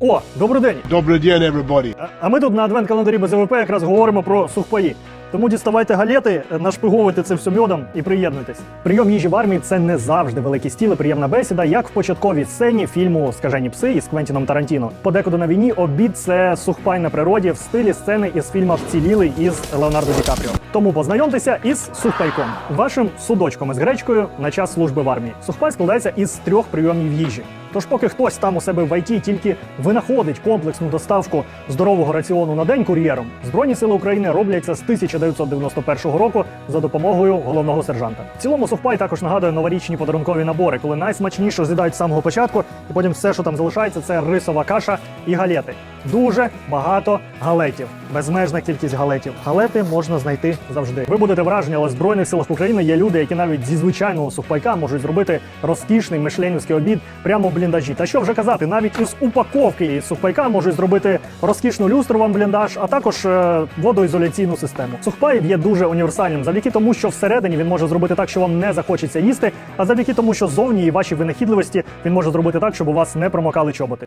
О, добрий день! Добрый день, everybody. А- А ми тут на адвент-календарі без ВВП якраз говоримо про сухпаї. Тому діставайте галети, нашпиговуйте це все мьодом і приєднуйтесь. Прийом їжі в армії це не завжди великий стіл і приємна бесіда, як в початковій сцені фільму Скажені пси із Квентіном Тарантіно. Подекуди на війні обід це сухпай на природі в стилі сцени із фільма Вцілілий із Леонардо Ді Капріо. Тому познайомтеся із сухпайком, вашим судочком із гречкою на час служби в армії. Сухпай складається із трьох прийомів їжі. Тож, поки хтось там у себе в ІТ тільки винаходить комплексну доставку здорового раціону на день кур'єром, Збройні сили України роблять це з 1991 року за допомогою головного сержанта. В цілому совпай також нагадує новорічні подарункові набори, коли найсмачніше з'їдають з самого початку, і потім все, що там залишається, це рисова каша і галети. Дуже багато галетів, безмежна кількість галетів. Галети можна знайти завжди. Ви будете вражені, але в збройних силах України є люди, які навіть зі звичайного сухпайка можуть зробити розкішний мишленівський обід прямо в бліндажі. Та що вже казати, навіть із упаковки сухпайка можуть зробити розкішну люстру вам бліндаж, а також е, водоізоляційну систему. Сухпай є дуже універсальним завдяки тому, що всередині він може зробити так, що вам не захочеться їсти, а завдяки тому, що зовні і вашій винахідливості він може зробити так, щоб у вас не промокали чоботи.